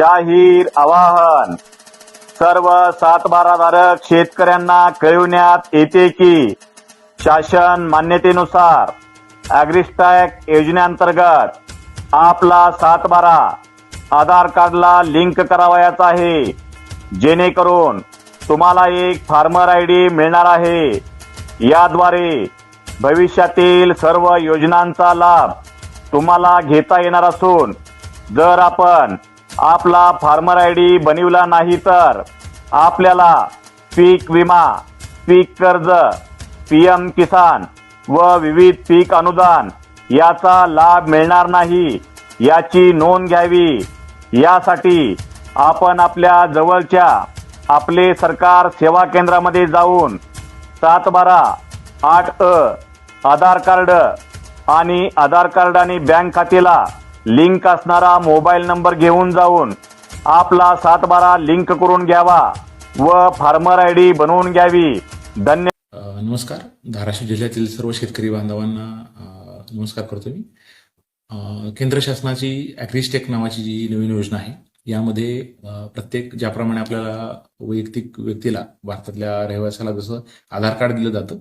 जाहीर आवाहन. सर्व सातबाराधारक शेतकऱ्यांना कळविण्यात येते की शासन मान्यतेनुसार अॅग्रिस्टॅक योजनेअंतर्गत आपला सातबारा आधार कार्डला लिंक करावयाचा आहे. जेणेकरून तुम्हाला एक फार्मर आय डी मिळणार आहे. याद्वारे भविष्यातील सर्व योजनांचा लाभ तुम्हाला घेता येणार असून जर आपण आपला फार्मर आय डी बनविला नाही तर आपल्याला पीक विमा पीक कर्ज पी एम किसान व विविध पीक अनुदान याचा लाभ मिळणार नाही याची नोंद घ्यावी. यासाठी आपण आपल्या जवळच्या आपले सरकार सेवा केंद्रामध्ये जाऊन सात बारा आठ अ आधार कार्ड आणि आधार कार्ड आणि बँक खात्याला लिंक असणारा मोबाईल नंबर घेऊन जाऊन आपला सात बारा लिंक करून घ्यावा व फार्मर आय डी बनवून घ्यावी. धन्यवाद नमस्कार. धाराशिव जिल्ह्यातील सर्व शेतकरी बांधवांना नमस्कार करतो मी. केंद्र शासनाची ॲग्रिस्टेक नावाची जी नवीन योजना आहे यामध्ये प्रत्येक ज्याप्रमाणे आपल्याला वैयक्तिक व्यक्तीला भारतातल्या रहिवाशाला जसं आधार कार्ड दिलं जातं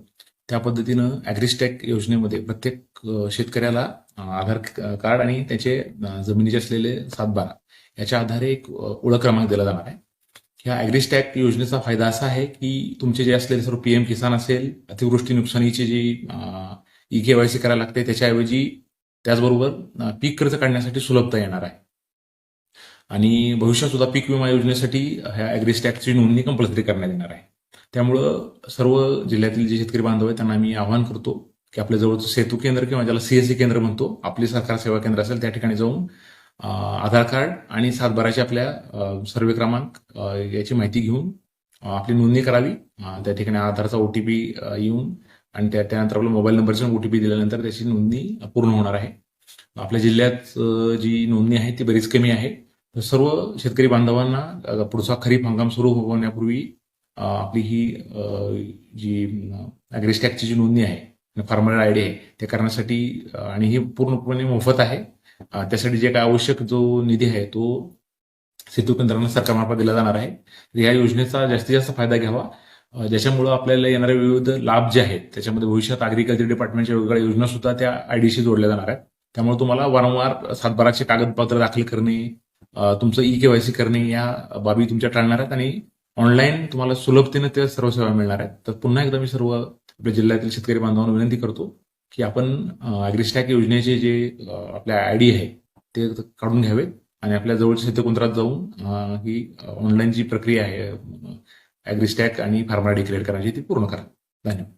त्या पद्धतीनं ॲग्रिस्टेक योजनेमध्ये प्रत्येक शेतकऱ्याला आधार कार्ड आणि त्याचे जमिनीचे असलेले सातबारा याच्या आधारे एक ओळख क्रमांक दिला जाणार आहे. ह्या अॅग्रिस्टॅक योजनेचा फायदा असा आहे की तुमचे जे असलेले सर्व पीएम किसान असेल अतिवृष्टी नुकसानीची जी ई केवायसी करायला लागते त्याच्याऐवजी त्याचबरोबर पीक कर्ज काढण्यासाठी सुलभता येणार आहे. आणि भविष्यात सुद्धा पीक विमा योजनेसाठी ह्या अॅग्रिस्टॅकची नोंदणी कंपल्सरी करण्यात येणार आहे. त्यामुळं सर्व जिल्ह्यातील जे शेतकरी बांधव आहेत त्यांना मी आवाहन करतो की आपल्या जवळचं सेतू केंद्र किंवा ज्याला सीएससी केंद्र म्हणतो आपले सरकार सेवा केंद्र असेल त्या ठिकाणी जाऊन आधार कार्ड आणि सातबाराचे आपल्या सर्वे क्रमांक याची माहिती घेऊन आपली नोंदणी करावी. त्या ठिकाणी आधारचा ओटीपी येऊन आणि त्या त्यानंतर आपला मोबाईल नंबरची ओटीपी दिल्यानंतर त्याची नोंदणी पूर्ण होणार आहे. आपल्या जिल्ह्यात जी नोंदणी आहे ती बरीच कमी आहे. तर सर्व शेतकरी बांधवांना पुढचा खरीप हंगाम सुरू होण्यापूर्वी आपली ही जी अॅग्रिस्टॅकची जी नोंदणी आहे फार्मर आय डी आहे. ते करण्यासाठी आणि ही पूर्णपणे मोफत आहे. त्यासाठी जे काय आवश्यक जो निधी आहे तो सेतू केंद्रांना सरकारमार्फत दिला जाणार आहे. या योजनेचा जास्तीत जास्त फायदा घ्यावा. ज्याच्यामुळं आपल्याला येणारे विविध लाभ जे आहेत त्याच्यामध्ये भविष्यात अग्रिकल्चर डिपार्टमेंटच्या वेगवेगळ्या योजना सुद्धा त्या आयडीशी जोडल्या जाणार आहेत. त्यामुळे तुम्हाला वारंवार सातबाराचे कागदपत्र दाखल करणे तुमचं ई केवायसी करणे या बाबी तुमच्या टाळणार आहेत आणि ऑनलाईन तुम्हाला सुलभतेने त्या सर्व सेवा मिळणार आहेत. तर पुन्हा एकदा मी सर्व आपल्या जिल्ह्यातील शेतकरी बांधवांना विनंती करतो की आपण अॅग्रिस्टॅक योजनेचे जे आपल्या आपल्या आयडी आहे ते काढून घ्यावेत आणि आपल्या जवळच्या शेतकेंद्रात जाऊन ही ऑनलाईन जी प्रक्रिया आहे अॅग्रिस्टॅक आणि फार्मर आयडी क्रिएट करायची ती पूर्ण करा. धन्यवाद.